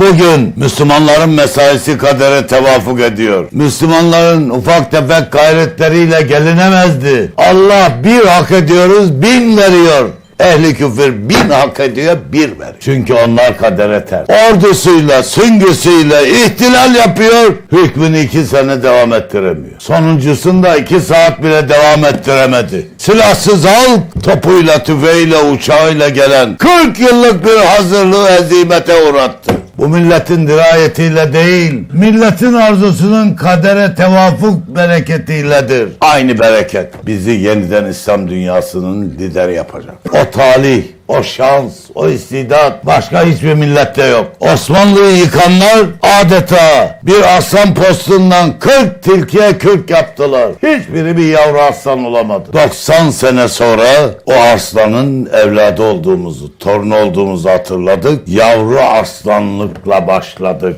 Bugün Müslümanların mesaisi kadere tevafuk ediyor. Müslümanların ufak tefek gayretleriyle gelinemezdi. Allah bir hak ediyoruz, bin veriyor. Ehli küfür bin hak ediyor, bir veriyor. Çünkü onlar kadere ters. Ordusuyla, süngüsüyle ihtilal yapıyor, hükmünü iki sene devam ettiremiyor. Sonuncusunda iki saat bile devam ettiremedi. Silahsız halk, topuyla, tüfeğiyle, uçağıyla gelen 40 yıllık bir hazırlığı hezimete uğrattı. Bu milletin dirayetiyle değil, milletin arzusunun kadere tevafuk bereketiyledir. Aynı bereket bizi yeniden İslam dünyasının lideri yapacak. O talih, o şans, o istidat başka hiçbir millette yok. Osmanlı'yı yıkanlar adeta bir aslan postundan 40 tilkiye kürk yaptılar. Hiçbiri bir yavru aslan olamadı. 90 sene sonra o aslanın evladı olduğumuzu, torunu olduğumuzu hatırladık. Yavru aslanlıkla başladık.